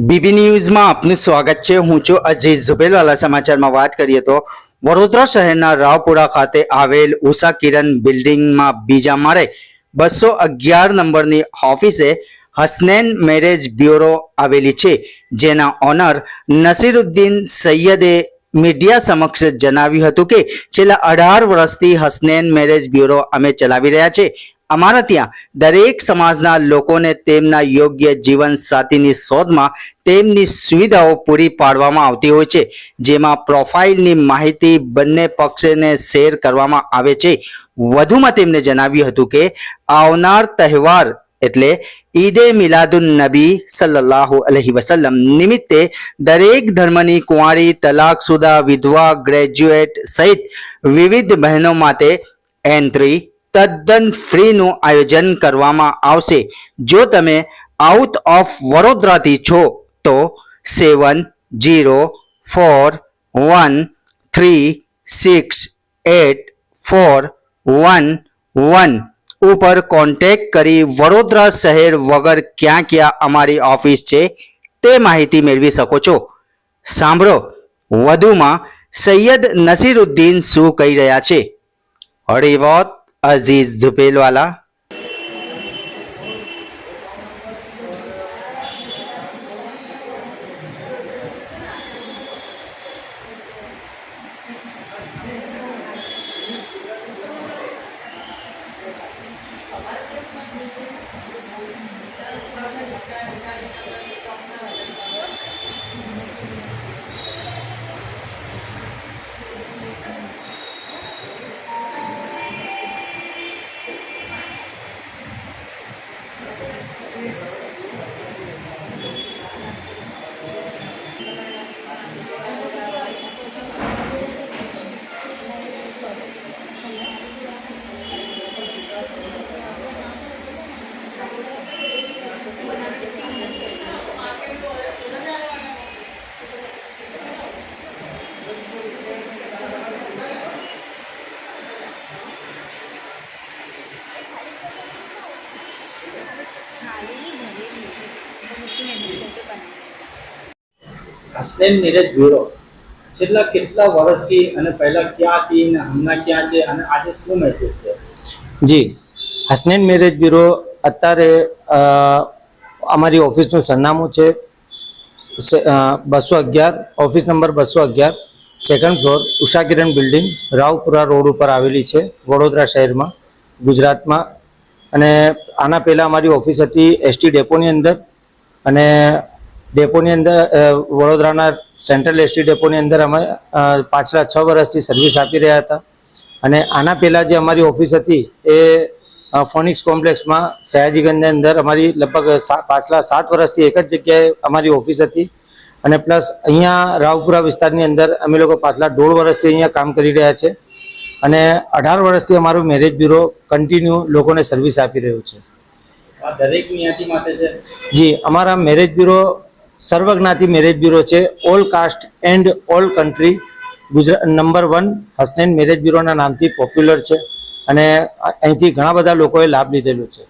BB ન્યૂઝમાં આપનું સ્વાગત છે. હું છું અજીત ઝુબેલવાલા. સમાચારમાં વાત કરીએ તો વડોદરા શહેરના રાવપુરા ખાતે આવેલ ઉષા કિરણ બિલ્ડિંગમાં બીજા માળે બસો અગિયાર નંબરની ઓફિસે હસનેન મેરેજ બ્યુરો આવેલી છે, જેના ઓનર નસીરુદ્દીન સૈયદે મીડિયા સમક્ષ જણાવ્યું હતું કે છેલ્લા અઢાર વર્ષથી હસનેન મેરેજ બ્યુરો અમે ચલાવી રહ્યા છે. અમારા ત્યાં દરેક સમાજના લોકોને તેમના યોગ્ય જીવન સાથીની શોધમાં તેમની સુવિધાઓ પૂરી પાડવામાં આવતી હોય છે. જેમાં પ્રોફાઇલની માહિતી બંને પક્ષને શેર કરવામાં આવે છે. વધુમાં તેમને જણાવ્યું હતું કે, આવનાર તહેવાર એટલે ઈદે મિલાદુન નબી સલ્લલ્લાહુ અલહી વસલ્લમ નિમિત્તે દરેક ધર્મની કુંવારી, તલાકસુદા, વિધવા, ગ્રેજ્યુએટ સહિત વિવિધ બહેનો માટે એન્ટ્રી તદ્દન ફ્રીનું આયોજન કરવામાં આવશે. જો તમે આઉટ ઓફ વડોદરાથી છો, તો seven zero four one three six eight four one one ઉપર કોન્ટેક કરી વડોદરા શહેર વગર ક્યાં ક્યાં અમારી ઓફિસ છે, તે માહિતી મેળવી શકો છો. સાંભળો, વધુમાં સૈયદ નસીરુદ્દીન શું કહી રહ્યા છે? હરિવત અઝીઝ ઝુપેલવાલા હસનેન મેરેજ બ્યુરો. છેલ્લા કેટલા વર્ષથી અને પહેલા ક્યાં હતી અને હમણાં ક્યાં છે અને આજે શું મેસેજ છે? જી. હસનેન મેરેજ બ્યુરો અત્યારે અમારી ઓફિસનું સરનામું છે. બસો અગિયાર, ઓફિસ નંબર બસો અગિયાર second floor Usha Kiran building Raopura road ઉપર આવેલી છે, વડોદરા શહેરમાં, ગુજરાતમાં. અને આના પહેલાં અમારી ઓફિસ હતી એસટી ડેપોની અંદર. અને ડેપોની અંદર વડોદરાના સેન્ટ્રલ એસટી ડેપોની અંદર અમે પાછલા છ વર્ષથી સર્વિસ આપી રહ્યા હતા. અને આના પહેલાં જે અમારી ઓફિસ હતી એ ફોનિક્સ કોમ્પ્લેક્સમાં સયાજીગંજની અંદર અમારી લગભગ પાછલા સાત વર્ષથી એક જ જગ્યાએ અમારી ઓફિસ હતી. અને પ્લસ અહીંયા રાવપુરા વિસ્તારની અંદર અમે લોકો પાછલા દોઢ વર્ષથી અહીંયા કામ કરી રહ્યા છે. અને અઢાર વર્ષથી અમારું મેરેજ બ્યુરો કન્ટિન્યુ લોકોને સર્વિસ આપી રહ્યું છે. દરેક માટે છે? જી અમારા મેરેજ બ્યુરો સર્વજ્ઞાતિ મેરેજ બ્યુરો છે. All caste and all country Gujarat number one Hasnain marriage બ્યુરોના નામથી પોપ્યુલર છે અને અહીંથી ઘણા બધા લોકોએ લાભ લીધેલો છે.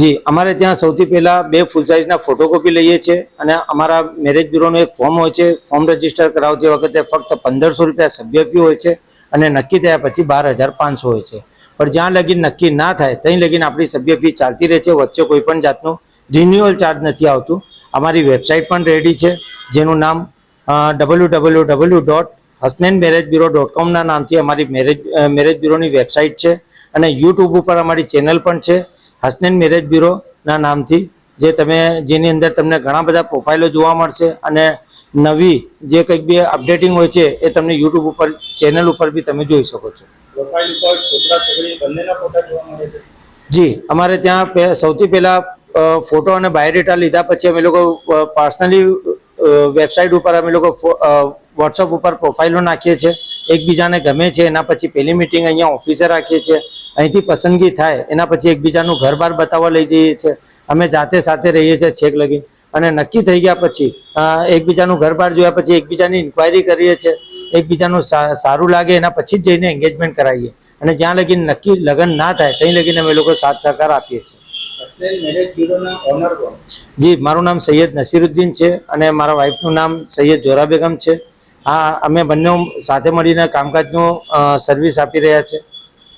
જી અમારે ત્યાં સૌથી પહેલાં બે ફૂલ સાઇઝના ફોટોકોપી લઈએ છીએ અને અમારા મેરેજ બ્યુરોનું એક ફોર્મ હોય છે. ફોર્મ રજિસ્ટર કરાવતી વખતે ફક્ત પંદરસો રૂપિયા સભ્ય ફી હોય છે અને નક્કી થયા પછી બાર હજાર પાંચસો હોય છે. પણ જ્યાં લગીન નક્કી ના થાય ત્યાં લગીન આપણી સભ્ય ફી ચાલતી રહે છે. વચ્ચે કોઈ પણ જાતનું રિન્યુઅલ ચાર્જ નથી આવતું. અમારી વેબસાઇટ પણ રેડી છે, જેનું નામ W W W dot Hasnain marriage bureau dot કોમના નામથી અમારી મેરેજ મેરેજ બ્યુરોની વેબસાઇટ છે અને યુટ્યુબ ઉપર અમારી ચેનલ પણ છે હસનેન મેરેજ બ્યુરોના નામથી, જે તમે, જેની અંદર તમને ઘણા બધા પ્રોફાઇલો જોવા મળશે અને નવી જે કંઈક બી અપડેટિંગ હોય છે, એ તમને યુટ્યુબ ઉપર ચેનલ ઉપર બી તમે જોઈ શકો છો. જોવા મળે છે. જી, અમારે ત્યાં સૌથી પહેલા ફોટો અને બાયોડેટા લીધા પછી અમે લોકો પર્સનલી વેબસાઇટ ઉપર અમે લોકો વોટ્સઅપ ઉપર પ્રોફાઇલો નાખીએ છીએ. એકબીજાને ગમે છે, એના પછી પહેલી મિટિંગ અહીંયા ઓફિસે રાખીએ છીએ. અહીંથી પસંદગી થાય, એના પછી એકબીજાનું ઘર બાર બતાવવા લઈ જઈએ છીએ. અમે જાતે સાથે રહીએ છીએ છેક લગી અને નક્કી થઈ ગયા પછી એકબીજાનું ઘર બહાર જોયા પછી એકબીજાની ઇન્ક્વાયરી કરીએ છીએ એકબીજાનું સારું લાગે એના પછી જ જઈને એન્ગેજમેન્ટ કરાવીએ. અને જ્યાં લગીને નક્કી લગ્ન ના થાય ત્યાં લગીને અમે લોકો સાથ સહકાર આપીએ છીએ. જી મારું નામ સૈયદ નસીરુદ્દીન છે અને મારા વાઈફનું નામ સૈયદ જોરા બેગમ છે. આ અમે બંને સાથે મળીને કામકાજનું સર્વિસ આપી રહ્યા છે.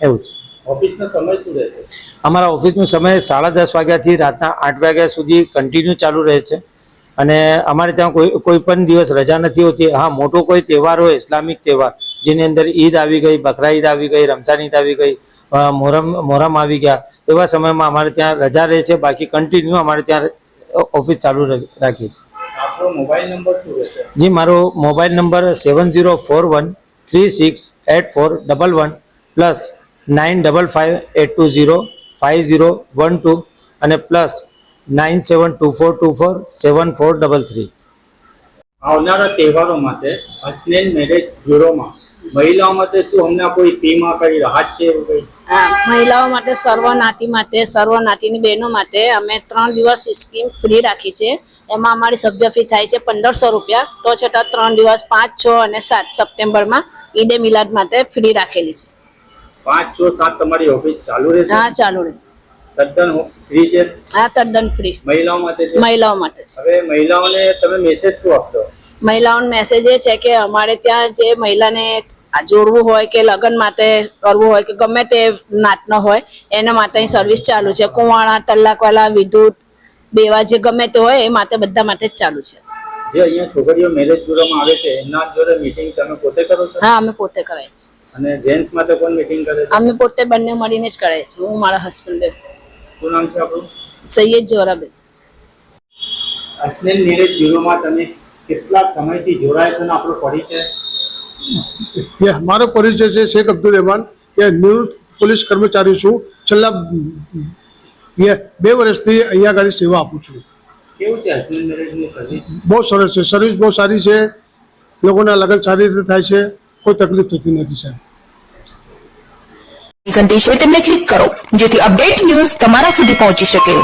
એવું છે. ઓફિસનો સમય શું રહેશે? અમારા ઓફિસનો સમય સાડા દસ વાગ્યાથી રાતના આઠ વાગ્યા સુધી કન્ટિન્યુ ચાલુ રહે છે. અને અમારે ત્યાં કોઈ કોઈ પણ દિવસ રજા નથી હોતી. હા મોટો કોઈ તહેવાર હોય ઇસ્લામિક તહેવાર જેની અંદર ઈદ આવી ગઈ બકરા ઈદ આવી ગઈ રમઝાન ઈદ આવી ગઈ મોહરમ મોહરમ આવી ગયા એવા સમયમાં અમારે ત્યાં રજા રહે છે. બાકી કન્ટિન્યુ અમારે ત્યાં ઓફિસ ચાલુ રાખીએ છીએ. આપણો મોબાઈલ નંબર જી મારો mobile number seven zero four one three six eight four double one plus nine double five eight two zero five zero one two અને plus nine seven two four two four seven four double three આવનારા તહેવારો માટે Hasnain marriage બ્યુરોમાં મહિલાઓ માટે શું હમણાં કોઈ ફીમાં કઈ રાહત છે હા, મહિલાઓ માટે સર્વ નાતી માટે સર્વ નાતીની બહેનો માટે અમે ત્રણ દિવસ સ્કીમ ફ્રી રાખી છે એમાં અમારી સભ્ય ફી થાય છે પંદરસો રૂપિયા તો છતાં ત્રણ દિવસ પાંચ છ અને સાત સપ્ટેમ્બરમાં ઈદે મિલાદ માટે ફ્રી રાખેલી છે પાંચ છ સાત તમારી ઓફિસ ચાલુ રહેશે? હા ચાલુ રહેશે. તદ્દન ફ્રી છે? હા તદ્દન ફ્રી મહિલાઓ માટે છે? મહિલાઓ માટે છે. હવે મહિલાઓને તમે મેસેજ શું આપશો? મહિલાઓને મેસેજ એ છે કે અમારે ત્યાં જે મહિલાને જોડવું હોય કે લગ્ન માટે કરવું હોય કે ગમે તે નાતનો હોય એના માટે સર્વિસ ચાલુ છે. કુંવાણા તલાકવાલા વિદ્યુત બેવા જે ગમે તે હોય એ માટે બધા માટે જ ચાલુ છે. જે અહીંયા છોકરીઓ મેરેજ બ્યુરોમાં આવે છે એના જોડે મીટિંગ તમે પોતે કરો છો? હા અમે પોતે કરાય છે. અને જેન્ટ્સ માટે કોણ મીટિંગ કરે છે? અમે પોતે બંને મળીને જ કરે છે. હું મારા હસબન્ડ શું નામ છે આપણું? સૈયદ જોરાબેન. અશ્લીલ નીરજ બ્યુરોમાં તમે કેટલા સમયથી જોડાય છો ને આપણો પરિચય? મારો પરિચય છે શેખ અબ્દુલ રહેમાન. એ નિવૃત્ત પોલીસ કર્મચારી છું. છેલ્લા બે વર્ષથી અહીંયા આગળ સેવા આપું છું. કેવું છે બહુ સરસ છે. સર્વિસ બહુ સારી છે. લોકોના લગ્ન સારી રીતે થાય છે. કોઈ તકલીફ થતી નથી, સાહેબ. ઘંટી છે, તેમને ક્લિક કરો, જેથી અપડેટ ન્યૂઝ તમારા સુધી પહોંચી શકે.